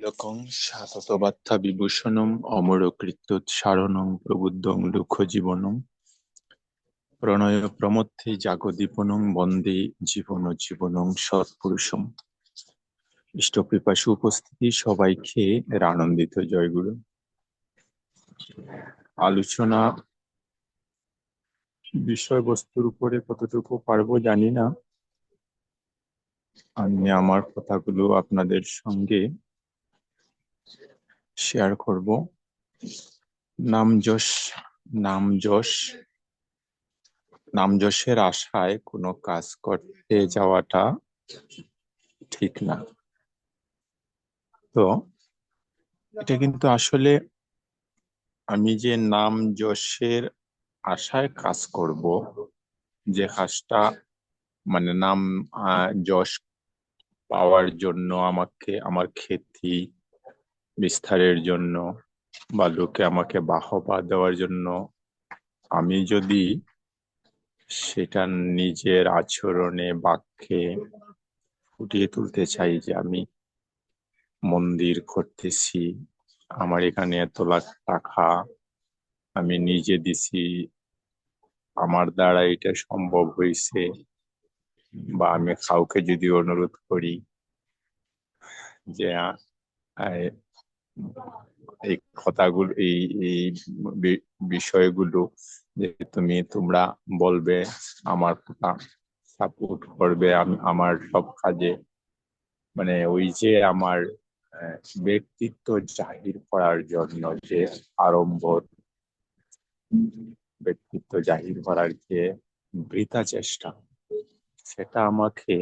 লোকং শাততবাত্থা বিভূষণম অমরকৃত্যোৎসারণং প্রবুদ্ধং দুঃখজীবনম প্রণয় প্রমথে জাগদীপনং বন্দে জীবন জীবনং সৎপুরুষম। ইষ্টপিপাসু উপস্থিতি সবাইকে এর আনন্দিত জয়গুরু। আলোচনা বিষয়বস্তুর উপরে কতটুকু পারব জানি না। আমি আমার কথাগুলো আপনাদের সঙ্গে শেয়ার করব। নাম যশ নাম যশ নাম যশের আশায় কোনো কাজ করতে যাওয়াটা ঠিক না। তো, এটা কিন্তু আসলে আমি যে নাম যশের আশায় কাজ করব, যে কাজটা মানে নাম যশ পাওয়ার জন্য আমাকে, আমার খ্যাতি বিস্তারের জন্য বা লোকে আমাকে বাহবা দেওয়ার জন্য আমি যদি সেটা নিজের আচরণে বাক্যে ফুটিয়ে তুলতে চাই যে আমি মন্দির করতেছি, আমার এখানে এত লাখ টাকা, আমি নিজে দিছি, আমার দ্বারা এটা সম্ভব হয়েছে বা আমি কাউকে যদি অনুরোধ করি যে এই কথাগুলো, এই এই বিষয়গুলো যে তুমি, তোমরা বলবে, আমার কথা সাপোর্ট করবে, আমি, আমার সব কাজে মানে ওই যে আমার ব্যক্তিত্ব জাহির করার জন্য যে আরম্ভ ব্যক্তিত্ব জাহির করার যে বৃথা চেষ্টা, সেটা আমাকে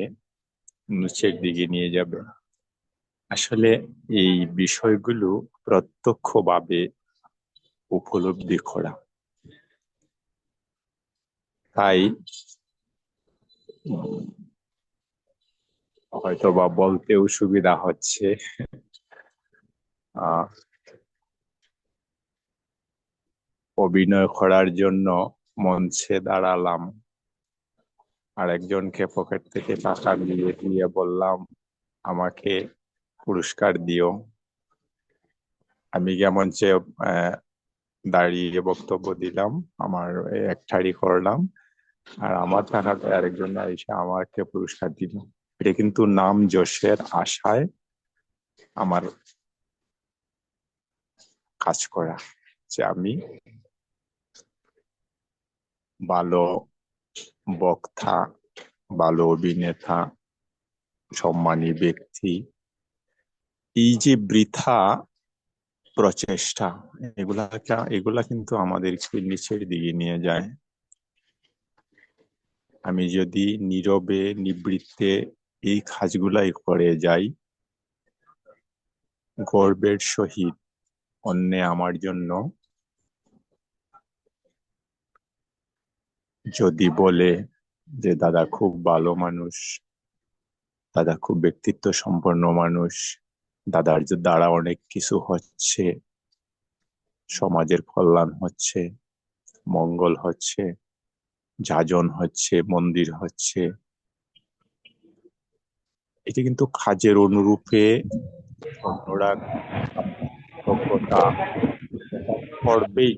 নিচের দিকে নিয়ে যাবে। আসলে এই বিষয়গুলো প্রত্যক্ষভাবে উপলব্ধি করা। তাই হয়তো বা বলতেও সুবিধা হচ্ছে। অভিনয় করার জন্য মঞ্চে দাঁড়ালাম। আর একজনকে পকেট থেকে টাকা দিয়ে দিয়ে বললাম, আমাকে পুরস্কার দিও। আমি যেমন যে দাঁড়িয়ে বক্তব্য দিলাম, আমার এক ঠাড়ি করলাম, আর আমার টাকাটা আরেকজন এসে আমাকে পুরস্কার দিল। এটা কিন্তু নাম যশের আশায় আমার কাজ করা, যে আমি ভালো বক্তা, ভালো অভিনেতা, সম্মানী ব্যক্তি এই যে বৃথা প্রচেষ্টা, এগুলা এগুলা কিন্তু আমাদেরকে নিচের দিকে নিয়ে যায়। আমি যদি নীরবে, নিবৃত্তে এই কাজগুলাই করে যাই, গর্বের সহিত অন্যে আমার জন্য যদি বলে যে, দাদা খুব ভালো মানুষ, দাদা খুব ব্যক্তিত্ব সম্পন্ন মানুষ দাদার দ্বারা অনেক কিছু হচ্ছে, সমাজের কল্যাণ হচ্ছে, মঙ্গল হচ্ছে, যাজন হচ্ছে, মন্দির হচ্ছে। এটি কিন্তু কাজের অনুরূপে অন্যরা করবেই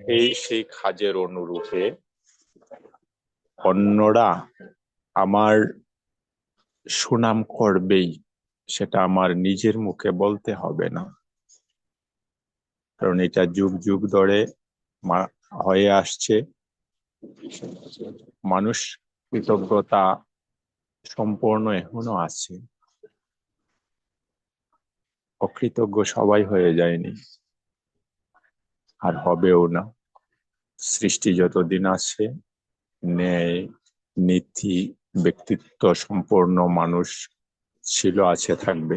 এই সেই কাজের অনুরূপে অন্যরা আমার সুনাম করবেই, সেটা আমার নিজের মুখে বলতে হবে না। কারণ এটা যুগ যুগ ধরে হয়ে আসছে। মানুষ কৃতজ্ঞতা সম্পূর্ণ এখনও আছে। অকৃতজ্ঞ সবাই হয়ে যায়নি। আর হবেও না। সৃষ্টি যতদিন আছে, ন্যায়, নীতি ব্যক্তিত্ব সম্পূর্ণ মানুষ ছিল, আছে, থাকবে।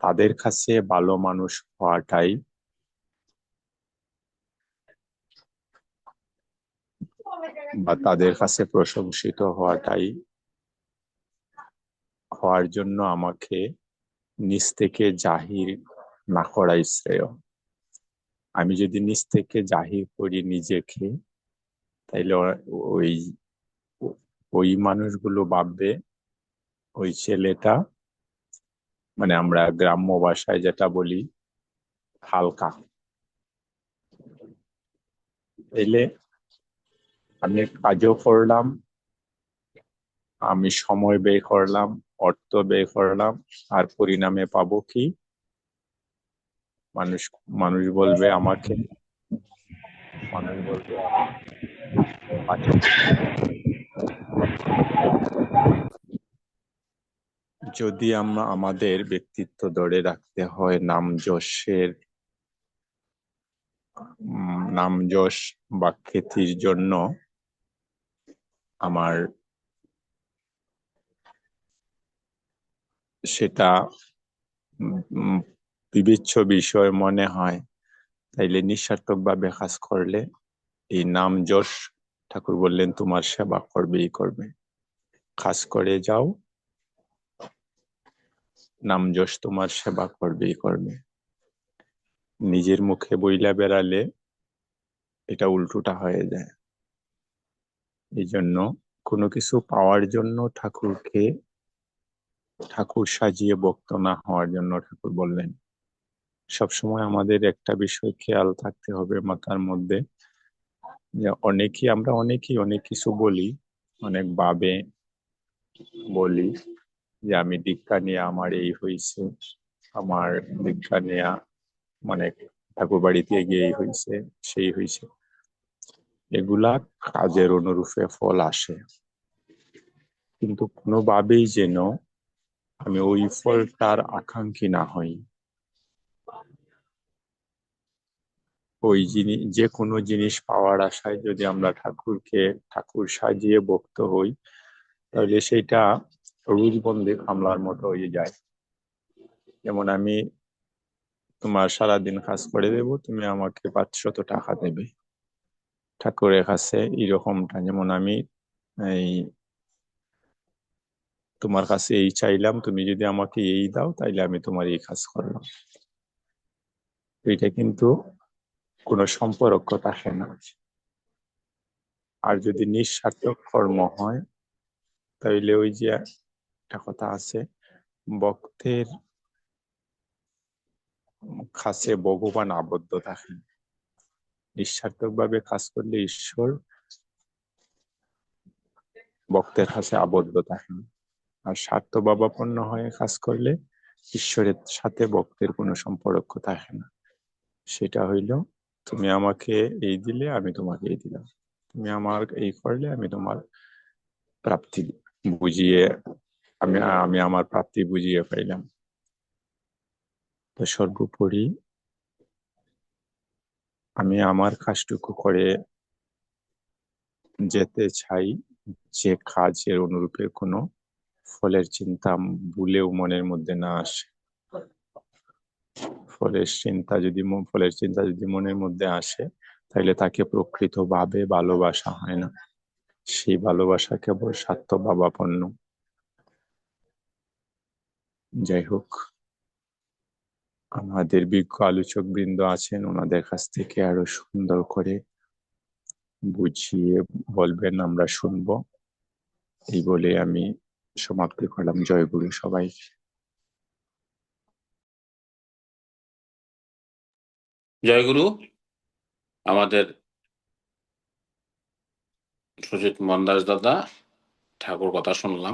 তাদের কাছে ভালো মানুষ হওয়াটাই বা তাদের কাছে প্রশংসিত হওয়াটাই হওয়ার জন্য আমাকে নিজ থেকে জাহির না করাই শ্রেয়। আমি যদি নিজ থেকে জাহির করি নিজেকে, তাইলে ওই ওই মানুষগুলো ভাববে, ওই ছেলেটা মানে আমরা গ্রাম্য ভাষায় যেটা বলি, হালকা। এলে আমি কাজও করলাম, আমি সময় ব্যয় করলাম, অর্থ ব্যয় করলাম, আর পরিণামে পাবো কি? মানুষ মানুষ বলবে আমাকে, মানুষ বলবে যদি আমরা আমাদের ব্যক্তিত্ব ধরে রাখতে হয়, নাম যশের নাম যশ বা খ্যাতির জন্য আমার সেটা বিবেচ্য বিষয় মনে হয়, তাইলে নিঃস্বার্থক ভাবে কাজ করলে এই নাম যশ ঠাকুর বললেন, তোমার সেবা করবেই করবে। খাস করে যাও। নাম যশ তোমার সেবা করবেই করবে। নিজের মুখে বইলা বেড়ালে এটা উল্টোটা হয়ে যায়। এই জন্য কোনো কিছু পাওয়ার জন্য ঠাকুরকে ঠাকুর সাজিয়ে বক্ত না হওয়ার জন্য ঠাকুর বললেন, সবসময় আমাদের একটা বিষয় খেয়াল থাকতে হবে মাথার মধ্যে। অনেকেই আমরা অনেকেই অনেক কিছু বলি, অনেক ভাবে বলি যে আমি দীক্ষা নিয়ে আমার এই হয়েছে আমার দীক্ষা নেয়া মানে ঠাকুর বাড়িতে গিয়ে এই হয়েছে সেই হয়েছে এগুলা কাজের অনুরূপে ফল আসে। কিন্তু কোনোভাবেই যেন আমি ওই ফলটার আকাঙ্ক্ষী না হই। ওই জিনিস যে কোনো জিনিস পাওয়ার আশায় যদি আমরা ঠাকুরকে, ঠাকুর সাজিয়ে বক্ত হই, তাহলে সেটা রুজবন্দে হামলার মতো হয়ে যায়। যেমন আমি তোমার সারাদিন কাজ করে দেব, তুমি আমাকে পাঁচশত টাকা দেবে। ঠাকুরের কাছে এরকমটা যেমন আমি এই তোমার কাছে এই চাইলাম, তুমি যদি আমাকে এই দাও, তাইলে আমি তোমার এই কাজ করলাম। এটা কিন্তু কোনো সম্পর্ক থাকে না। আর যদি নিঃস্বার্থক কর্ম হয়, তাইলে ওই যে একটা কথা আছে, ভক্তের কাছে ভগবান আবদ্ধ থাকেন নিঃস্বার্থক ভাবে কাজ করলে ঈশ্বর ভক্তের কাছে আবদ্ধ থাকেন আর স্বার্থ ভাবাপন্ন হয়ে কাজ করলে ঈশ্বরের সাথে ভক্তের কোনো সম্পর্ক থাকে না। সেটা হইল তুমি আমাকে এই দিলে, আমি তোমাকে এই দিলাম। তুমি আমার এই করলে, আমি তোমার প্রাপ্তি বুঝিয়ে, আমি আমি আমার প্রাপ্তি বুঝিয়ে পাইলাম তো সর্বোপরি আমি আমার কাজটুকু করে যেতে চাই, যে কাজের অনুরূপে কোনো ফলের চিন্তা ভুলেও মনের মধ্যে না আসে। ফলের চিন্তা যদি ফলের চিন্তা যদি মনের মধ্যে আসে তাহলে তাকে প্রকৃত ভাবে ভালোবাসা হয় না। সেই ভালোবাসা কেবল স্বার্থ ভাবাপন্ন যাই হোক, আমাদের বিজ্ঞ আলোচক বৃন্দ আছেন, ওনাদের কাছ থেকে আরও সুন্দর করে বুঝিয়ে বলবেন, আমরা শুনব। এই বলে আমি সমাপ্তি করলাম। জয় গুরু জয়গুরু আমাদের সুজিত মন্দাস দাদা ঠাকুর কথা শুনলাম।